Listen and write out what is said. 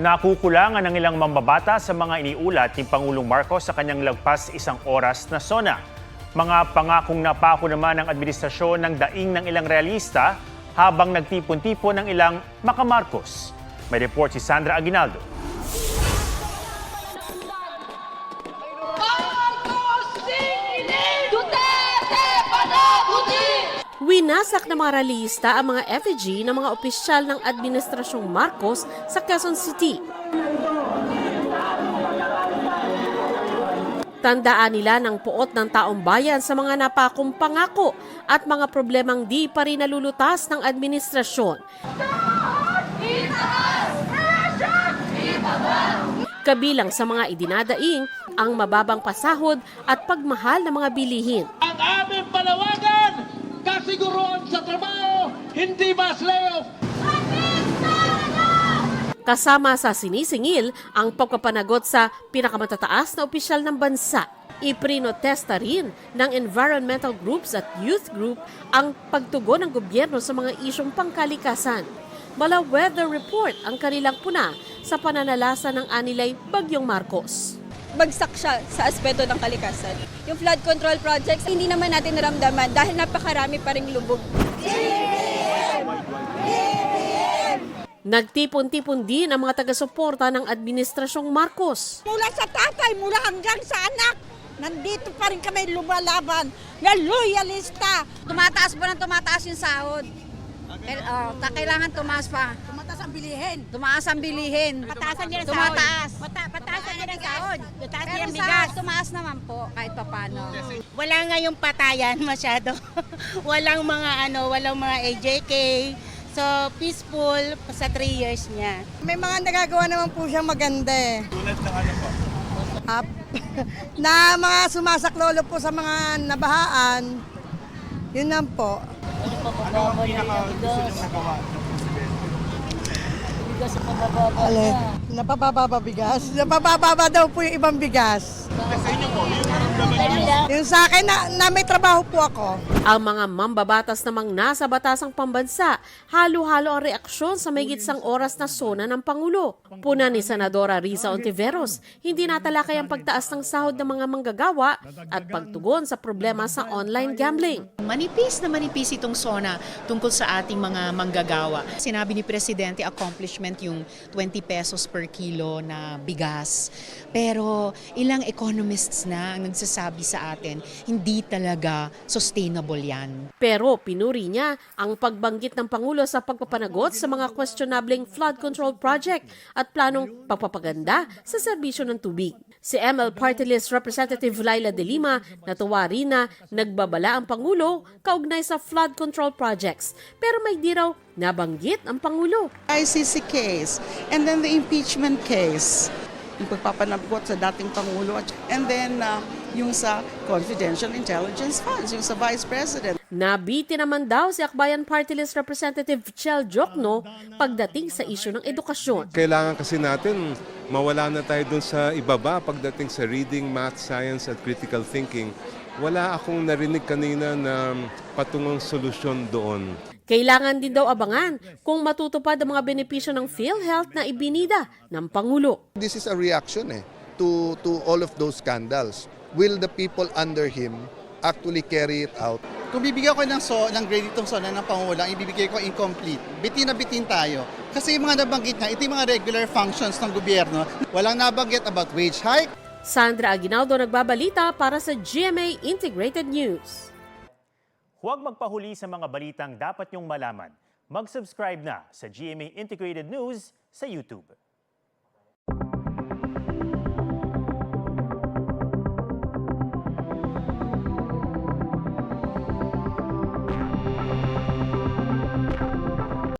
Nakukulangan ng ilang mambabata sa mga iniulat ni Pangulong Marcos sa kanyang lagpas isang oras na sona. Mga pangakong napako naman ng administrasyon ng daing ng ilang realista habang nagtipon-tipon ng ilang makamarcos. May report si Sandra Aguinaldo. Winasak ng mga realista ang mga effigy ng mga opisyal ng Administrasyong Marcos sa Quezon City. Tandaan nila ng puot ng taong bayan sa mga napakong pangako at mga problemang di pa rin nalulutas ng administrasyon. Kabilang sa mga idinadaing ang mababang pasahod at pagmahal ng mga bilihin. ang aming panawagan, kasiguruhan sa trabaho, hindi mass layoff. Kasama sa sinisingil ang pagpapanagot sa pinakamatataas na opisyal ng bansa. Iprinotesta rin ng environmental groups at youth group ang pagtugon ng gobyerno sa mga isyong pangkalikasan. Mala weather report ang kanilang puna sa pananalasa ng anilay Bagyong Marcos. Bagsak siya sa aspeto ng kalikasan. Yung flood control projects, hindi naman natin naramdaman dahil napakarami pa ring lubog. Nagtipon-tipon din ang mga taga-suporta ng Administrasyong Marcos. mula sa tatay, mula hanggang sa anak. Nandito pa rin kami lumalaban na loyalista. Tumataas pa ng tumataas yung sahod. Kail- oh, kailangan tumaas pa. Ang bilihin. Tumaas ang bilihin. Pataasan niya ng sahod. Tumataas. Pata pataasan niya ng sahod. Tataas Pero niya ng sa bigas. tumaas naman po kahit papano. wala nga yung patayan masyado. walang mga ano, walang mga AJK. So, peaceful sa 3 years niya. May mga nagagawa naman po siyang maganda eh. Tulad ng ano po? na mga sumasaklolo po sa mga nabahaan. Yun lang po. Ale, napababa bigas? Napababa daw po yung ibang bigas. Yung sa akin na, na may trabaho po ako. Ang mga mambabatas namang nasa batasang pambansa, halo-halo ang reaksyon sa may gitsang oras na sona ng Pangulo. Puna ni Senadora Risa Ontiveros, hindi natalakay ang pagtaas ng sahod ng mga manggagawa at pagtugon sa problema sa online gambling. Manipis na manipis itong SONA tungkol sa ating mga manggagawa. Sinabi ni Presidente, accomplishment yung 20 pesos per kilo na bigas. Pero ilang economists na ang nagsasabi sa atin, hindi talaga sustainable yan. Pero pinuri niya ang pagbanggit ng Pangulo sa pagpapanagot sa mga questionableng flood control project at planong pagpapaganda sa serbisyo ng tubig. Si ML Party List Representative Laila De Lima natuwa rin na nagbabala ang Pangulo kaugnay sa flood control projects pero may di raw nabanggit ang Pangulo. ICC case, and then the impeachment case, yung pagpapanagot sa dating Pangulo, at- and then uh, yung sa confidential intelligence funds, yung sa Vice President. Nabiti naman daw si Akbayan Party List Representative Chel Jokno pagdating sa isyu ng edukasyon. Kailangan kasi natin mawala na tayo dun sa ibaba pagdating sa reading, math, science at critical thinking. Wala akong narinig kanina na patungong solusyon doon. Kailangan din daw abangan kung matutupad ang mga benepisyo ng PhilHealth na ibinida ng Pangulo. This is a reaction eh, to, to all of those scandals. Will the people under him actually carry it out? Kung bibigyan ko ng, so, ng grade itong sona ng Pangulo, ang ibibigay ko incomplete. Bitin na bitin tayo. Kasi yung mga nabanggit niya, ito yung mga regular functions ng gobyerno. Walang nabanggit about wage hike, Sandra Aguinaldo nagbabalita para sa GMA Integrated News. Huwag magpahuli sa mga balitang dapat niyong malaman. Mag-subscribe na sa GMA Integrated News sa YouTube.